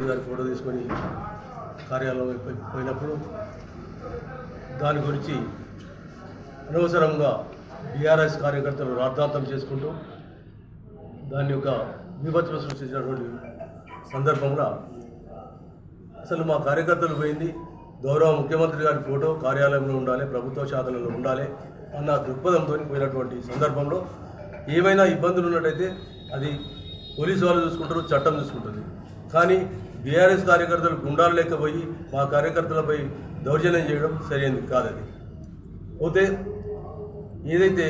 ముఖ్యమంత్రి గారి ఫోటో తీసుకొని కార్యాలయం పోయినప్పుడు దాని గురించి అనవసరంగా బీఆర్ఎస్ కార్యకర్తలు రాద్ధాంతం చేసుకుంటూ దాని యొక్క విపత్తులు సృష్టించినటువంటి సందర్భంలో అసలు మా కార్యకర్తలు పోయింది. గౌరవ ముఖ్యమంత్రి గారి ఫోటో కార్యాలయంలో ఉండాలి ప్రభుత్వ శాఖలలో ఉండాలి అన్న దృక్పథంతో పోయినటువంటి సందర్భంలో ఏమైనా ఇబ్బందులు ఉన్నట్టయితే అది పోలీసు వాళ్ళు చూసుకుంటారు చట్టం చూసుకుంటుంది. కానీ బీఆర్ఎస్ కార్యకర్తలు గుండాలు లేకపోయి మా కార్యకర్తలపై దౌర్జన్యం చేయడం సరైనది కాదది. పోతే ఏదైతే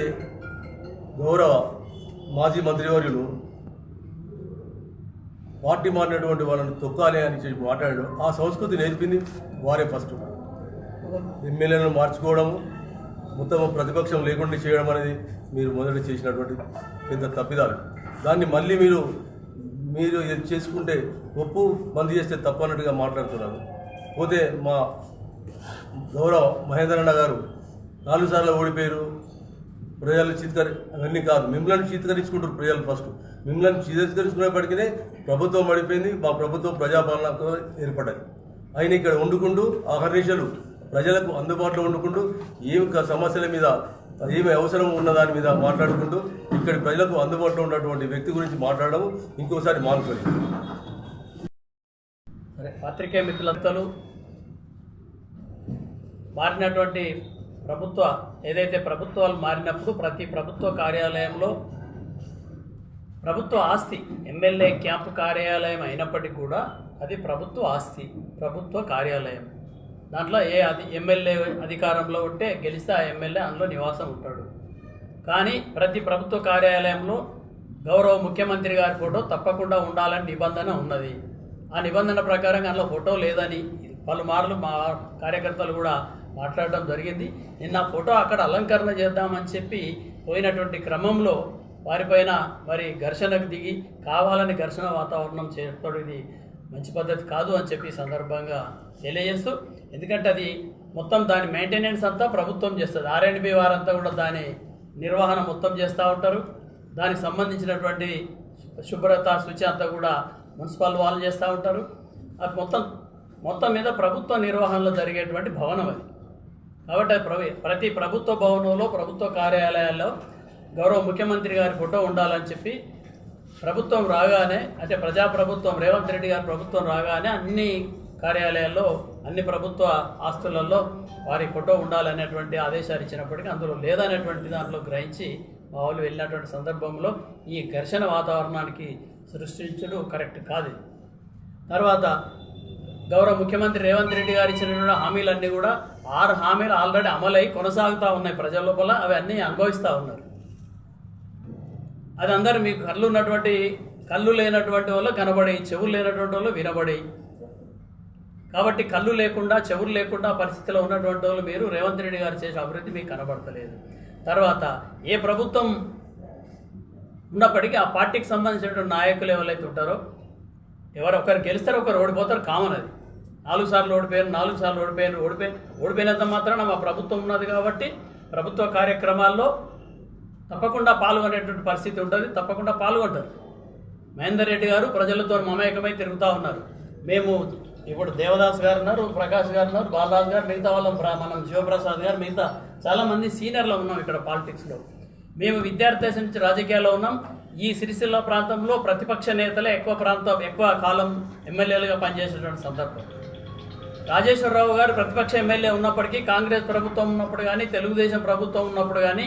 గౌరవ మాజీ మంత్రివర్యులు పార్టీ మారినటువంటి వాళ్ళని తొక్కాలి అని చెప్పి మాట్లాడడం ఆ సంస్కృతి నేర్పింది వారే ఫస్ట్. ఎమ్మెల్యేలను మార్చుకోవడము మొత్తం ప్రతిపక్షం లేకుండా చేయడం అనేది మీరు మొదట చేసినటువంటి పెద్ద తప్పిదాలు. దాన్ని మళ్ళీ మీరు మీరు ఇది చేసుకుంటే ఒప్పు బంద్ చేస్తే తప్పు అన్నట్టుగా మాట్లాడుతున్నారు. పోతే మా గౌరవ మహేంద్రన్న గారు నాలుగు సార్లు ఓడిపోయారు. ప్రజలు చిత్కరి అవన్నీ కాదు. మిమ్మల్ని చిత్కరించుకుంటారు ప్రజలు ఫస్ట్ మిమ్మల్ని చిత్కరించుకునేప్పటికీ ప్రభుత్వం పడిపోయింది. మా ప్రభుత్వం ప్రజాపాలనకు ఏర్పడ్డది. ఆయన ఇక్కడ వండుకుంటూ ఆహర్నిశలు ప్రజలకు అందుబాటులో ఉండుకుంటూ ఏమి సమస్యల మీద ఏమి అవసరం ఉన్న దాని మీద మాట్లాడుకుంటూ ఇక్కడ ప్రజలకు అందుబాటులో ఉన్నటువంటి వ్యక్తి గురించి మాట్లాడడం ఇంకోసారి మానుకొని. సరే పాత్రికేయ మిత్రులంతలు మారినటువంటి ప్రభుత్వ ఏదైతే ప్రభుత్వాలు మారినప్పుడు ప్రతి ప్రభుత్వ కార్యాలయంలో ప్రభుత్వ ఆస్తి ఎమ్మెల్యే క్యాంపు కార్యాలయం అయినప్పటికీ కూడా అది ప్రభుత్వ ఆస్తి ప్రభుత్వ కార్యాలయం. దాంట్లో ఏ అది ఎమ్మెల్యే అధికారంలో ఉంటే గెలిస్తే ఆ ఎమ్మెల్యే అందులో నివాసం ఉంటాడు. కానీ ప్రతి ప్రభుత్వ కార్యాలయంలో గౌరవ ముఖ్యమంత్రి గారి ఫోటో తప్పకుండా ఉండాలని నిబంధన ఉన్నది. ఆ నిబంధన ప్రకారం అందులో ఫోటో లేదని పలుమార్లు మా కార్యకర్తలు కూడా మాట్లాడడం జరిగింది. నిన్న ఫోటో అక్కడ అలంకరణ చేద్దామని చెప్పి పోయినటువంటి క్రమంలో వారిపైన మరి ఘర్షణకు దిగి కావాలని ఘర్షణ వాతావరణం చేయడం ఇది మంచి పద్ధతి కాదు అని చెప్పి సందర్భంగా తెలియజేస్తూ ఎందుకంటే అది మొత్తం దాని మెయింటెనెన్స్ అంతా ప్రభుత్వం చేస్తుంది. ఆర్ఎండ్బి వారంతా కూడా దాని నిర్వహణ మొత్తం చేస్తూ ఉంటారు. దానికి సంబంధించినటువంటి శుభ్రత శుచి అంతా కూడా మున్సిపల్ వాళ్ళు చేస్తూ ఉంటారు. అది మొత్తం మొత్తం మీద ప్రభుత్వ నిర్వహణలో జరిగేటువంటి భవనం అది. కాబట్టి అది ప్రవి- ప్రతి ప్రభుత్వ భవనంలో ప్రభుత్వ కార్యాలయాల్లో గౌరవ ముఖ్యమంత్రి గారి ఫోటో ఉండాలని చెప్పి ప్రభుత్వం రాగానే అంటే ప్రజాప్రభుత్వం రేవంత్ రెడ్డి గారి ప్రభుత్వం రాగానే అన్ని కార్యాలయాల్లో అన్ని ప్రభుత్వ ఆస్తులలో వారి ఫోటో ఉండాలనేటువంటి ఆదేశాలు ఇచ్చినప్పటికీ అందులో లేదనేటువంటి దాంట్లో గ్రహించి మా వాళ్ళు వెళ్ళినటువంటి సందర్భంలో ఈ ఘర్షణ వాతావరణానికి సృష్టించడం కరెక్ట్ కాదు. తర్వాత గౌరవ ముఖ్యమంత్రి రేవంత్ రెడ్డి గారు ఇచ్చినటువంటి హామీలన్నీ కూడా ఆరు హామీలు ఆల్రెడీ అమలై కొనసాగుతూ ఉన్నాయి ప్రజల లోపల అవి అన్నీ అనుభవిస్తూ ఉన్నారు. అది అందరూ మీకు కళ్ళు ఉన్నటువంటి కళ్ళు లేనటువంటి వాళ్ళు కనబడే చెవులు లేనటువంటి వాళ్ళు వినబడి కాబట్టి కళ్ళు లేకుండా చెవులు లేకుండా పరిస్థితిలో ఉన్నటువంటి వాళ్ళు మీరు. రేవంత్ రెడ్డి గారు చేసే అభివృద్ధి మీకు కనబడతలేదు. తర్వాత ఏ ప్రభుత్వం ఉన్నప్పటికీ ఆ పార్టీకి సంబంధించినటువంటి నాయకులు ఎవరైతే ఉంటారో ఎవరు ఒకరు గెలుస్తారు ఒకరు ఓడిపోతారు కామన్ అది. నాలుగు సార్లు ఓడిపోయారు నాలుగు సార్లు ఓడిపోయారు ఓడిపోయి ఓడిపోయినంత మాత్రాన మా ప్రభుత్వం ఉన్నది కాబట్టి ప్రభుత్వ కార్యక్రమాల్లో తప్పకుండా పాల్గొనేటువంటి పరిస్థితి ఉంటుంది తప్పకుండా పాల్గొంటారు. మహేందర్ రెడ్డి గారు ప్రజలతో మమేకమై తిరుగుతూ ఉన్నారు. మేము ఇప్పుడు దేవదాస్ గారు ఉన్నారు ప్రకాష్ గారు ఉన్నారు బాలరాజు గారు మిగతా వాళ్ళం మనం శివప్రసాద్ గారు మిగతా చాలామంది సీనియర్లో ఉన్నాం ఇక్కడ పాలిటిక్స్లో మేము విద్యార్థి నుంచి రాజకీయాల్లో ఉన్నాం. ఈ సిరిసిల్ల ప్రాంతంలో ప్రతిపక్ష నేతలే ఎక్కువ ప్రాంతం ఎక్కువ కాలం ఎమ్మెల్యేలుగా పనిచేసినటువంటి సందర్భం. రాజేశ్వరరావు గారు ప్రతిపక్ష ఎమ్మెల్యే ఉన్నప్పటికీ కాంగ్రెస్ ప్రభుత్వం ఉన్నప్పుడు కానీ తెలుగుదేశం ప్రభుత్వం ఉన్నప్పుడు కానీ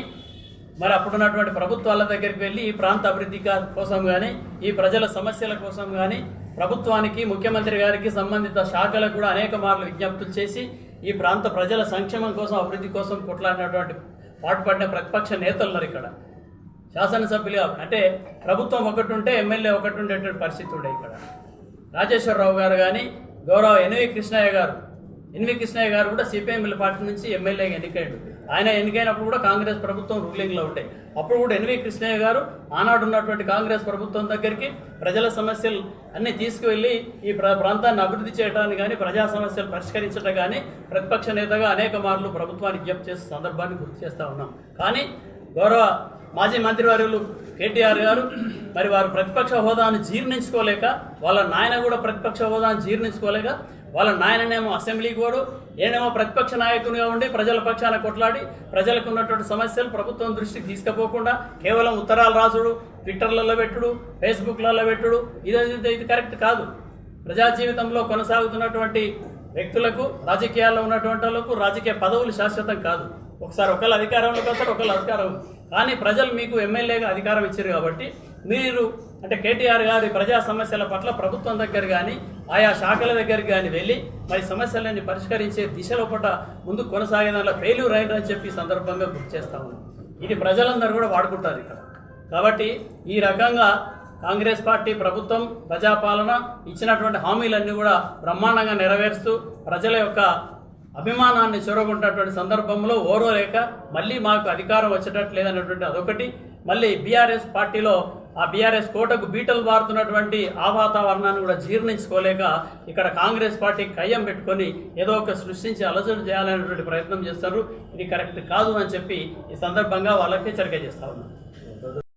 మరి అప్పుడున్నటువంటి ప్రభుత్వాల దగ్గరికి వెళ్ళి ఈ ప్రాంత అభివృద్ధి కోసం కానీ ఈ ప్రజల సమస్యల కోసం కానీ ప్రభుత్వానికి ముఖ్యమంత్రి గారికి సంబంధిత శాఖలకు కూడా అనేక మార్లు విజ్ఞప్తులు చేసి ఈ ప్రాంత ప్రజల సంక్షేమం కోసం అభివృద్ధి కోసం కొట్లాడినటువంటి పాటుపడిన ప్రతిపక్ష నేతలు ఉన్నారు ఇక్కడ. శాసనసభ్యులుగా అంటే ప్రభుత్వం ఒకటి ఉంటే ఎమ్మెల్యే ఒకటి ఉండేటువంటి పరిస్థితి ఉండే ఇక్కడ. రాజేశ్వరరావు గారు కానీ గౌరవ ఎన్వి కృష్ణయ్య గారు ఎన్వి కృష్ణయ్య గారు కూడా సిపిఎంఎల్ పార్టీ నుంచి ఎమ్మెల్యేగా ఎన్నికయ్యాడు. ఆయన ఎన్నికైనప్పుడు కూడా కాంగ్రెస్ ప్రభుత్వం రూలింగ్లో ఉండే. అప్పుడు కూడా ఎన్వి కృష్ణయ్య గారు ఆనాడు ఉన్నటువంటి కాంగ్రెస్ ప్రభుత్వం దగ్గరికి ప్రజల సమస్యలు అన్ని తీసుకువెళ్ళి ఈ ప్రాంతాన్ని అభివృద్ధి చేయడానికి కానీ ప్రజా సమస్యలు పరిష్కరించడం కానీ ప్రతిపక్ష నేతగా అనేక మార్లు ప్రభుత్వానికి విజ్ఞప్తి చేసే సందర్భాన్ని గుర్తు చేస్తూ ఉన్నాం. కానీ గౌరవ మాజీ మంత్రివర్యులు కేటీఆర్ గారు మరి వారు ప్రతిపక్ష హోదాను జీర్ణించుకోలేక వాళ్ళ నాయన కూడా ప్రతిపక్ష హోదాను జీర్ణించుకోలేక వాళ్ళ నాయననేమో అసెంబ్లీకి పోడు ఏనేమో ప్రతిపక్ష నాయకునిగా ఉండి ప్రజల పక్షాన కొట్లాడి ప్రజలకు ఉన్నటువంటి సమస్యలు ప్రభుత్వం దృష్టికి తీసుకుపోకుండా కేవలం ఉత్తరాలు రాసుడు ట్విట్టర్లలో పెట్టుడు ఫేస్బుక్లలో పెట్టుడు ఇది ఇది కరెక్ట్ కాదు. ప్రజా జీవితంలో కొనసాగుతున్నటువంటి వ్యక్తులకు రాజకీయాల్లో ఉన్నటువంటి వాళ్ళకు రాజకీయ పదవులు శాశ్వతం కాదు. ఒకసారి ఒకళ్ళు అధికారంలోకి వస్తారు ఒకళ్ళు అధికారం కానీ ప్రజలు మీకు ఎమ్మెల్యేగా అధికారం ఇచ్చారు కాబట్టి మీరు అంటే కేటీఆర్ గారి ప్రజా సమస్యల పట్ల ప్రభుత్వం దగ్గర కానీ ఆయా శాఖల దగ్గరికి కానీ వెళ్ళి మరి సమస్యలన్నీ పరిష్కరించే దిశలో పట్ల ముందు కొనసాగే దానిలో ఫెయిల్యూర్ అని చెప్పి సందర్భంగా గుర్తు చేస్తా ఉన్నాం ఇది ప్రజలందరూ కూడా వాడుకుంటారు ఇక్కడ. కాబట్టి ఈ రకంగా కాంగ్రెస్ పార్టీ ప్రభుత్వం ప్రజాపాలన ఇచ్చినటువంటి హామీలన్నీ కూడా బ్రహ్మాండంగా నెరవేరుస్తూ ప్రజల యొక్క అభిమానాన్ని చొరగొంటున్నటువంటి సందర్భంలో ఓరోలేక మళ్ళీ మాకు అధికారం వచ్చేటట్టు లేదన్నటువంటి అదొకటి. మళ్ళీ బీఆర్ఎస్ పార్టీలో ఆ బీఆర్ఎస్ కోటకు బీటలు వారుతున్నటువంటి ఆ వాతావరణాన్ని కూడా జీర్ణించుకోలేక ఇక్కడ కాంగ్రెస్ పార్టీ కయ్యం పెట్టుకొని ఏదో ఒక సృష్టించి అలజడి చేయాలనేటువంటి ప్రయత్నం చేస్తారు. ఇది కరెక్ట్ కాదు అని చెప్పి ఈ సందర్భంగా వాళ్ళకి హెచ్చరిక చేస్తా ఉన్నాను